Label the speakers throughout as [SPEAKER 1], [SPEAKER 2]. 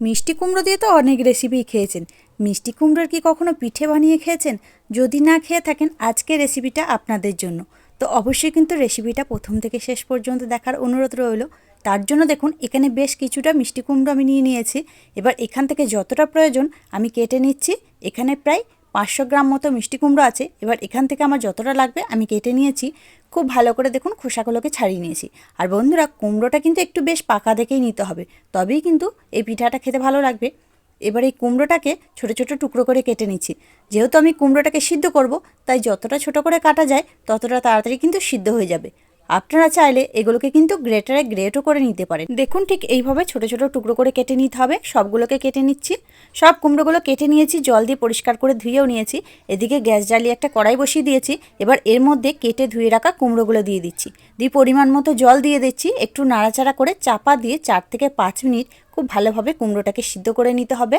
[SPEAKER 1] মিষ্টি কুমড়ো দিয়ে তো অনেক রেসিপি খেয়েছেন। মিষ্টি কুমড়োর কি কখনো পিঠে বানিয়ে খেয়েছেন? যদি না খেয়ে থাকেন, আজকে রেসিপিটা আপনাদের জন্য। তো অবশ্যই কিন্তু রেসিপিটা প্রথম থেকে শেষ পর্যন্ত দেখার অনুরোধ রইল। তার জন্য দেখুন, এখানে বেশ কিছুটা মিষ্টি কুমড়ো আমি নিয়ে নিয়েছি। এবার এখান থেকে যতটা প্রয়োজন, আমি কেটে নিচ্ছি। এখানে প্রায় পাঁচশো গ্রাম মতো মিষ্টি কুমড়ো আছে, এবার এখান থেকে আমার যতটা লাগবে আমি কেটে নিয়েছি। খুব ভালো করে দেখুন খোসাগুলোকে ছাড়িয়ে নিয়েছি। আর বন্ধুরা, কুমড়োটা কিন্তু একটু বেশ পাকা দেখেই নিতে হবে, তবেই কিন্তু এই পিঠাটা খেতে ভালো লাগবে। এবার এই কুমড়োটাকে ছোটো ছোটো টুকরো করে কেটে নিচ্ছি। যেহেতু আমি কুমড়োটাকে সিদ্ধ করব, তাই যতটা ছোট করে কাটা যায়, ততটা তাড়াতাড়ি কিন্তু সিদ্ধ হয়ে যাবে। আপনারা চাইলে এগুলোকে কিন্তু গ্রেটারে গ্রেটও করে নিতে পারেন। দেখুন ঠিক এইভাবে ছোট ছোট টুকরো করে কেটে নিতে হবে। সবগুলোকে কেটে নিচ্ছি। সব কুমড়োগুলো কেটে নিয়েছি, জল দিয়ে পরিষ্কার করে ধুয়েও নিয়েছি। এদিকে গ্যাস জ্বালিয়ে একটা কড়াই বসিয়ে দিয়েছি। এবার এর মধ্যে কেটে ধুয়ে রাখা কুমড়োগুলো দিয়ে দিচ্ছি। দিয়ে পরিমাণ মতো জল দিয়ে দিচ্ছি। একটু নাড়াচাড়া করে চাপা দিয়ে চার থেকে পাঁচ মিনিট খুব ভালোভাবে কুমড়োটাকে সিদ্ধ করে নিতে হবে।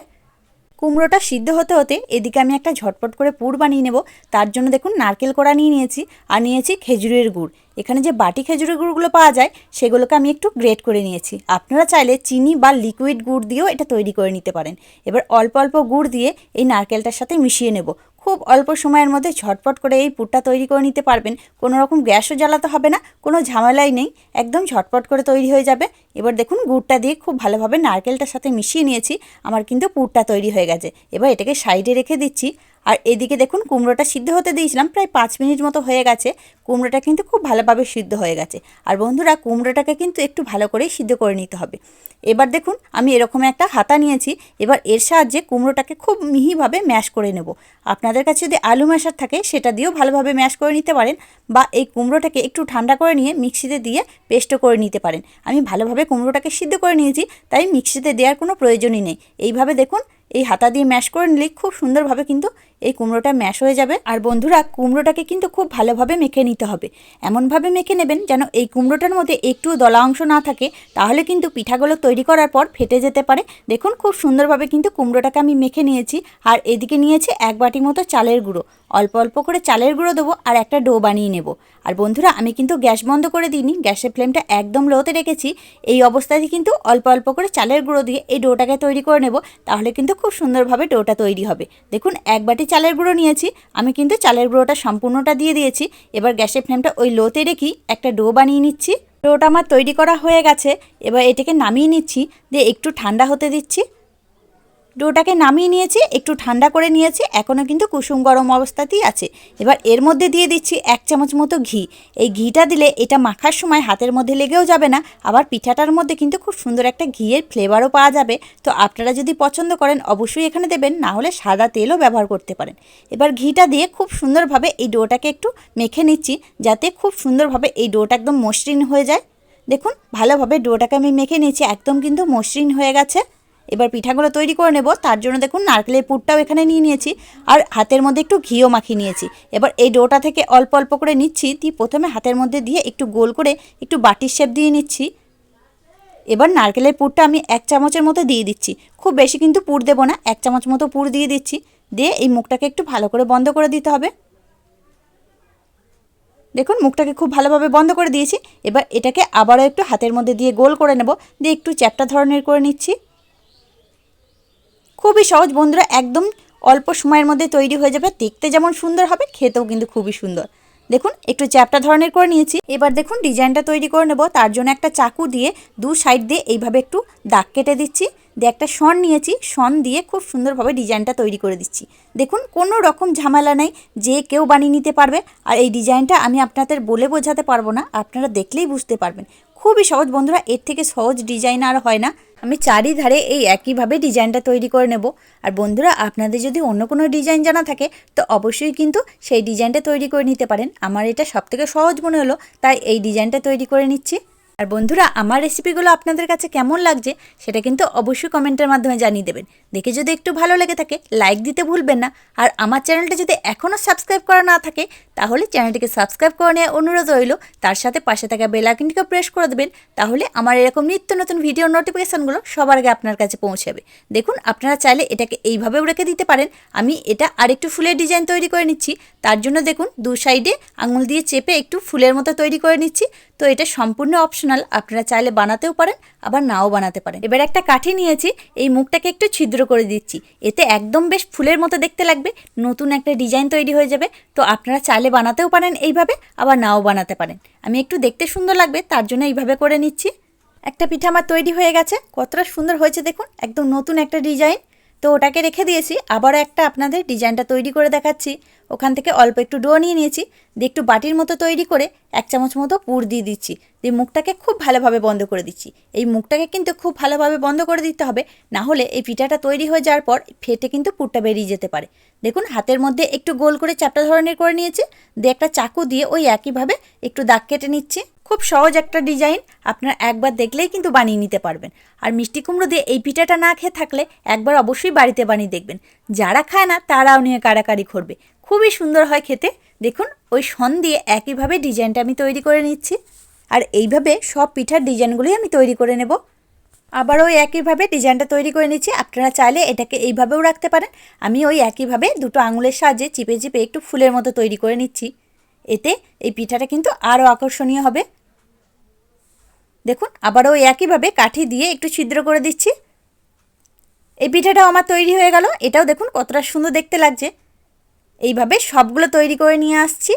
[SPEAKER 1] কুমড়োটা সিদ্ধ হতে হতে এদিকে আমি একটা ঝটপট করে পুর বানিয়ে নেব। তার জন্য দেখুন নারকেল কোড়া নিয়ে নিয়েছি। আর নিয়েছি খেজুরের গুড়। এখানে যে বাটি খেজুরের গুড়গুলো পাওয়া যায়, সেগুলোকে আমি একটু গ্রেট করে নিয়েছি। আপনারা চাইলে চিনি বা লিকুইড গুড় দিয়েও এটা তৈরি করে নিতে পারেন। এবার অল্প অল্প গুড় দিয়ে এই নারকেলটার সাথে মিশিয়ে নেব। খুব অল্প সময়ের মধ্যে ঝটপট করে এই পুরটা তৈরি করে নিতে পারবেন। কোনো রকম গ্যাসও জ্বালাতে হবে না, কোনো ঝামেলাই নেই, একদম ঝটপট করে তৈরি হয়ে যাবে। এবার দেখুন গুড়টা দিয়ে খুব ভালোভাবে নারকেলটার সাথে মিশিয়ে নিয়েছি, আমার কিন্তু পুরটা তৈরি হয়ে গেছে। এবার এটাকে সাইডে রেখে দিচ্ছি। আর এদিকে দেখুন, কুমড়োটা সিদ্ধ হতে দিয়েছিলাম, প্রায় পাঁচ মিনিট মতো হয়ে গেছে। কুমড়োটা কিন্তু খুব ভালোভাবে সিদ্ধ হয়ে গেছে। আর বন্ধুরা, কুমড়োটাকে কিন্তু একটু ভালো করেই সিদ্ধ করে নিতে হবে। এবার দেখুন, আমি এরকম একটা হাতা নিয়েছি, এবার এর সাহায্যে কুমড়োটাকে খুব মিহিভাবে ম্যাশ করে নেব। আপনাদের কাছে যদি আলু ম্যাশার থাকে, সেটা দিয়েও ভালোভাবে ম্যাশ করে নিতে পারেন বা এই কুমড়োটাকে একটু ঠান্ডা করে নিয়ে মিক্সিতে দিয়ে পেস্টও করে নিতে পারেন। আমি ভালোভাবে কুমড়োটাকে সিদ্ধ করে নিয়েছি, তাই মিক্সিতে দেওয়ার কোনো প্রয়োজনই নেই। এইভাবে দেখুন এই হাতা দিয়ে ম্যাশ করে নিলেই খুব সুন্দরভাবে কিন্তু এই কুমড়োটা ম্যাশ হয়ে যাবে। আর বন্ধুরা, কুমড়োটাকে কিন্তু খুব ভালোভাবে মেখে নিতে হবে। এমনভাবে মেখে নেবেন যেন এই কুমড়োটার মধ্যে একটু দলা অংশ না থাকে, তাহলে কিন্তু পিঠাগুলো তৈরি করার পর ফেটে যেতে পারে। দেখুন, খুব সুন্দরভাবে কিন্তু কুমড়োটাকে আমি মেখে নিয়েছি। আর এদিকে নিয়েছি এক বাটি মতো চালের গুঁড়ো। অল্প অল্প করে চালের গুঁড়ো দেবো আর একটা ডো বানিয়ে নেব। আর বন্ধুরা, আমি কিন্তু গ্যাস বন্ধ করে দিইনি, গ্যাসের ফ্লেমটা একদম লোতে রেখেছি। এই অবস্থাতে কিন্তু অল্প অল্প করে চালের গুঁড়ো দিয়ে এই ডোটাকে তৈরি করে নেব, তাহলে কিন্তু খুব সুন্দরভাবে ডোটা তৈরি হবে। দেখুন, এক বাটি চালের গুঁড়ো নিয়েছি। আমি কিন্তু চালের গুঁড়োটা সম্পূর্ণটা দিয়ে দিয়েছি। এবার গ্যাসের ফ্লেমটা ওই লোতে রেখেই একটা ডো বানিয়ে নিচ্ছি। ডোটা আমার তৈরি করা হয়ে গেছে। এবার এটাকে নামিয়ে নিচ্ছি। দিয়ে একটু ঠান্ডা হতে দিচ্ছি। ডোটাকে নামিয়ে নিয়েছি, একটু ঠান্ডা করে নিয়েছি, এখনও কিন্তু কুসুম গরম অবস্থাতেই আছে। এবার এর মধ্যে দিয়ে দিচ্ছি এক চামচ মতো ঘি। এই ঘিটা দিলে এটা মাখার সময় হাতের মধ্যে লেগেও যাবে না, আবার পিঠাটার মধ্যে কিন্তু খুব সুন্দর একটা ঘিয়ের ফ্লেভারও পাওয়া যাবে। তো আপনারা যদি পছন্দ করেন অবশ্যই এখানে দেবেন, না হলে সাদা তেলও ব্যবহার করতে পারেন। এবার ঘিটা দিয়ে খুব সুন্দরভাবে এই ডোটাকে একটু মেখে নিচ্ছি, যাতে খুব সুন্দরভাবে এই ডোটা একদম মসৃণ হয়ে যায়। দেখুন, ভালোভাবে ডোটাকে আমি মেখে নিয়েছি, একদম কিন্তু মসৃণ হয়ে গেছে। এবার পিঠাগুলো তৈরি করে নেব। তার জন্য দেখুন নারকেলের পুরটাও এখানে নিয়ে নিয়েছি আর হাতের মধ্যে একটু ঘিও মাখিয়ে নিয়েছি। এবার এই ডোটা থেকে অল্প অল্প করে নিচ্ছি। দিয়ে প্রথমে হাতের মধ্যে দিয়ে একটু গোল করে একটু বাটির শেপ দিয়ে নিচ্ছি। এবার নারকেলের পুরটা আমি এক চামচের মতো দিয়ে দিচ্ছি। খুব বেশি কিন্তু পুর দেবো না, এক চামচ মতো পুর দিয়ে দিচ্ছি। দিয়ে এই মুখটাকে একটু ভালো করে বন্ধ করে দিতে হবে। দেখুন মুখটাকে খুব ভালোভাবে বন্ধ করে দিয়েছি। এবার এটাকে আবারও একটু হাতের মধ্যে দিয়ে গোল করে নেব। দিয়ে একটু চ্যাপটা ধরনের করে নিচ্ছি। খুবই সহজ বন্ধুরা, একদম অল্প সময়ের মধ্যে তৈরি হয়ে যাবে। দেখতে যেমন সুন্দর হবে, খেতেও কিন্তু খুবই সুন্দর। দেখুন, একটু চ্যাপটা ধরনের করে নিয়েছি। এবার দেখুন, ডিজাইনটা তৈরি করে নেব। তার জন্য একটা চাকু দিয়ে দু সাইড দিয়ে এইভাবে একটু দাগ কেটে দিচ্ছি। দিয়ে একটা শন নিয়েছি। শন দিয়ে খুব সুন্দরভাবে ডিজাইনটা তৈরি করে দিচ্ছি। দেখুন, কোনো রকম ঝামেলা নেই। যে কেউ বানিয়ে নিতে পারবে। আর এই ডিজাইনটা আমি আপনাদের বলে বোঝাতে পারব না। আপনারা দেখলেই বুঝতে পারবেন। খুবই সহজ বন্ধুরা, এর থেকে সহজ ডিজাইন আর হয় না। আমি চারিধারে এই একইভাবে ডিজাইনটা তৈরি করে নেব। আর বন্ধুরা, আপনাদের যদি অন্য কোনো ডিজাইন জানা থাকে, তো অবশ্যই কিন্তু সেই ডিজাইনটা তৈরি করে নিতে পারেন। আমার এটা সবথেকে সহজ মনে হলো, তাই এই ডিজাইনটা তৈরি করে নিচ্ছি। আর বন্ধুরা, আমার রেসিপিগুলো আপনাদের কাছে কেমন লাগছে, সেটা কিন্তু অবশ্যই কমেন্টের মাধ্যমে জানিয়ে দেবেন। দেখে যদি একটু ভালো লেগে থাকে লাইক দিতে ভুলবেন না। আর আমার চ্যানেলটা যদি এখনও সাবস্ক্রাইব করা না থাকে, তাহলে চ্যানেলটিকে সাবস্ক্রাইব করে নেওয়ার অনুরোধ রইল। তার সাথে পাশে থাকা বেল আইকনটিকে প্রেস করে দেবেন। তাহলে আমার এরকম নিত্য নতুন ভিডিও নোটিফিকেশানগুলো সবার আগে আপনার কাছে পৌঁছাবে। দেখুন, আপনারা চাইলে এটাকে এইভাবেও রেখে দিতে পারেন। আমি এটা আরেকটু ফুলের ডিজাইন তৈরি করে নিচ্ছি। তার জন্য দেখুন, দু সাইডে আঙুল দিয়ে চেপে একটু ফুলের মতো তৈরি করে নিচ্ছি। তো এটা সম্পূর্ণ অপশন অপশনাল আপনারা চাইলে বানাতেও পারেন, আবার নাও বানাতে পারেন। এবার একটা কাঠি নিয়েছি, এই মুখটাকে একটু ছিদ্র করে দিচ্ছি। এতে একদম বেশ ফুলের মতো দেখতে লাগবে, নতুন একটা ডিজাইন তৈরি হয়ে যাবে। তো আপনারা চাইলে বানাতেও পারেন এইভাবে, আবার নাও বানাতে পারেন। আমি একটু দেখতে সুন্দর লাগবে, তার জন্য এইভাবে করে নিচ্ছি। একটা পিঠা আমার তৈরি হয়ে গেছে, কতটা সুন্দর হয়েছে দেখুন, একদম নতুন একটা ডিজাইন। তো ওটাকে রেখে দিয়েছি, আবারও একটা আপনাদের ডিজাইনটা তৈরি করে দেখাচ্ছি। ওখান থেকে অল্প একটু ডো নিয়ে নিয়েছি, দিয়ে একটু বাটির মতো তৈরি করে এক চামচ মতো পুর দিয়ে দিচ্ছি। দিয়ে মুখটাকে খুব ভালোভাবে বন্ধ করে দিচ্ছি। এই মুখটাকে কিন্তু খুব ভালোভাবে বন্ধ করে দিতে হবে, না হলে এই পিঠাটা তৈরি হয়ে যাওয়ার পর ফেটে কিন্তু পুরটা বেরিয়ে যেতে পারে। দেখুন, হাতের মধ্যে একটু গোল করে চাপটা ধরনের করে নিয়েছি, দিয়ে একটা চাকু দিয়ে ওই একইভাবে একটু দাগ কেটে নিচ্ছি। খুব সহজ একটা ডিজাইন, আপনারা একবার দেখলেই কিন্তু বানিয়ে নিতে পারবেন। আর মিষ্টি কুমড়ো দিয়ে এই পিঠাটা না খেয়ে থাকলে একবার অবশ্যই বাড়িতে বানিয়ে দেখবেন। যারা খায় না, তারাও নিয়ে কাড়াকাড়ি করবে। খুবই সুন্দর হয় খেতে। দেখুন, ওই সন দিয়ে একইভাবে ডিজাইনটা আমি তৈরি করে নিচ্ছি। আর এইভাবে সব পিঠার ডিজাইনগুলোই আমি তৈরি করে নেব। আবার ওই একইভাবে ডিজাইনটা তৈরি করে নিচ্ছি। আপনারা চাইলে এটাকে এইভাবেও রাখতে পারেন। আমি ওই একইভাবে দুটো আঙুলের সাহায্যে চিপে চিপে একটু ফুলের মতো তৈরি করে নিচ্ছি। এতে এই পিঠাটা কিন্তু আরও আকর্ষণীয় হবে। দেখুন, আবারও একইভাবে কাঠি দিয়ে একটু ছিদ্র করে দিচ্ছি। এই পিঠাটাও আমার তৈরি হয়ে গেল। এটাও দেখুন, কতটা সুন্দর দেখতে লাগছে। এইভাবে সবগুলো তৈরি করে নিয়ে আসছি।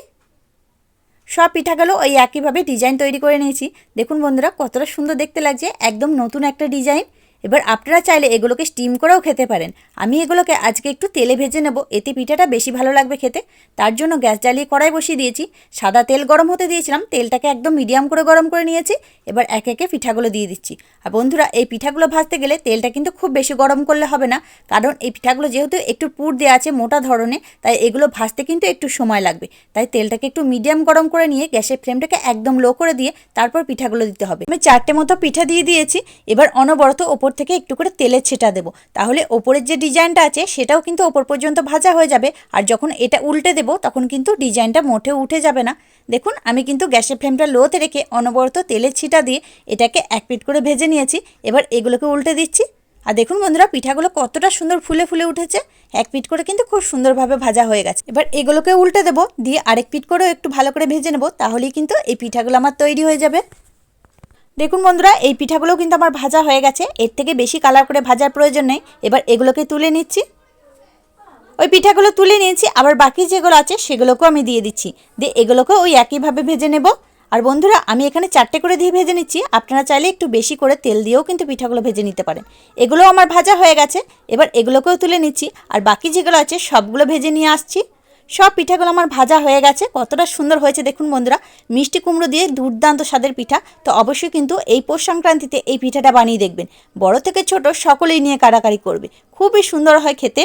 [SPEAKER 1] সব পিঠাগুলো ওই একইভাবে ডিজাইন তৈরি করে নিয়েছি। দেখুন বন্ধুরা, কতটা সুন্দর দেখতে লাগছে। একদম নতুন একটা ডিজাইন। এবার আপনারা চাইলে এগুলোকে স্টিম করেও খেতে পারেন। আমি এগুলোকে আজকে একটু তেলে ভেজে নেব। এতে পিঠাটা বেশি ভালো লাগবে খেতে। তার জন্য গ্যাস জ্বালিয়ে কড়াই বসিয়ে দিয়েছি। সাদা তেল গরম হতে দিয়েছিলাম। তেলটাকে একদম মিডিয়াম করে গরম করে নিয়েছি। এবার একে একে পিঠাগুলো দিয়ে দিচ্ছি। আর বন্ধুরা, এই পিঠাগুলো ভাজতে গেলে তেলটা কিন্তু খুব বেশি গরম করলে হবে না। কারণ এই পিঠাগুলো যেহেতু একটু পুর দেওয়া আছে মোটা ধরনের তাই এগুলো ভাজতে কিন্তু একটু সময় লাগবে। তাই তেলটাকে একটু মিডিয়াম গরম করে নিয়ে গ্যাসের ফ্লেমটাকে একদম লো করে দিয়ে তারপর পিঠাগুলো দিতে হবে। আমি চারটে মতো পিঠা দিয়ে দিয়েছি। এবার অনবরত ওপর থেকে একটু করে তেলের ছেটা দেবো। তাহলে ওপরের যে ডিজাইনটা আছে, সেটাও কিন্তু ওপর পর্যন্ত ভাজা হয়ে যাবে। আর যখন এটা উল্টে দেবো, তখন কিন্তু ডিজাইনটা মোটেও উঠে যাবে না। দেখুন, আমি কিন্তু গ্যাসের ফ্লেমটা লোতে রেখে অনবরত তেলের ছিটা দিয়ে এটাকে এক পিট করে ভেজে নিয়েছি। এবার এগুলোকে উল্টে দিচ্ছি। আর দেখুন বন্ধুরা, পিঠাগুলো কতটা সুন্দর ফুলে ফুলে উঠেছে। এক পিট করে কিন্তু খুব সুন্দরভাবে ভাজা হয়ে গেছে। এবার এগুলোকে উল্টে দেবো। দিয়ে আরেক পিট করেও একটু ভালো করে ভেজে নেব। তাহলেই কিন্তু এই পিঠাগুলো আমার তৈরি হয়ে যাবে। দেখুন বন্ধুরা, এই পিঠাগুলোও কিন্তু আমার ভাজা হয়ে গেছে। এর থেকে বেশি কালার করে ভাজার প্রয়োজন নেই। এবার এগুলোকে তুলে নিচ্ছি। ওই পিঠাগুলো তুলে নিয়েছি। আবার বাকি যেগুলো আছে, সেগুলোকেও আমি দিয়ে দিচ্ছি। দিয়ে এগুলোকেও ওই একইভাবে ভেজে নেব। আর বন্ধুরা, আমি এখানে চারটে করে দিয়ে ভেজে নিচ্ছি। আপনারা চাইলে একটু বেশি করে তেল দিয়েও কিন্তু পিঠাগুলো ভেজে নিতে পারেন। এগুলো আমার ভাজা হয়ে গেছে। এবার এগুলোকেও তুলে নিচ্ছি। আর বাকি যেগুলো আছে, সবগুলো ভেজে নিয়ে আসছি। সব পিঠাগুলো আমার ভাজা হয়ে গেছে। কতটা সুন্দর হয়েছে দেখুন বন্ধুরা। মিষ্টি কুমড়ো দিয়ে দুর্দান্ত স্বাদের পিঠা। তো অবশ্যই কিন্তু এই পৌষ সংক্রান্তিতে এই পিঠাটা বানিয়ে দেখবেন। বড় থেকে ছোট সকলেই নিয়ে কাড়াকাড়ি করবে। খুবই সুন্দর হয় খেতে।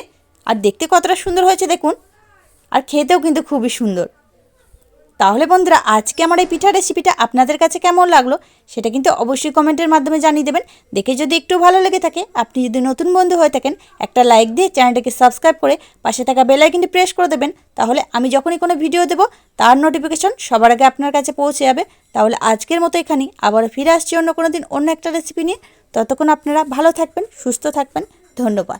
[SPEAKER 1] আর দেখতে কতটা সুন্দর হয়েছে দেখুন। আর খেতেও কিন্তু খুবই সুন্দর। তাহলে বন্ধুরা, আজকে আমার এই পিঠা রেসিপিটা আপনাদের কাছে কেমন লাগল সেটা কিন্তু অবশ্যই কমেন্টের মাধ্যমে জানিয়ে দেবেন। দেখে যদি একটু ভালো লেগে থাকে, আপনি যদি নতুন বন্ধু হয়ে থাকেন, একটা লাইক দিয়ে চ্যানেলটাকে সাবস্ক্রাইব করে পাশে থাকা বেলাইকিনটি প্রেস করে দেবেন। তাহলে আমি যখনই কোনো ভিডিও দেব, তার নোটিফিকেশন সবার আগে আপনার কাছে পৌঁছে যাবে। তাহলে আজকের মতো এখানেই, আবার ফিরে আসছি অন্য কোনো দিন অন্য একটা রেসিপি নিয়ে। ততক্ষণ আপনারা ভালো থাকবেন, সুস্থ থাকবেন। ধন্যবাদ।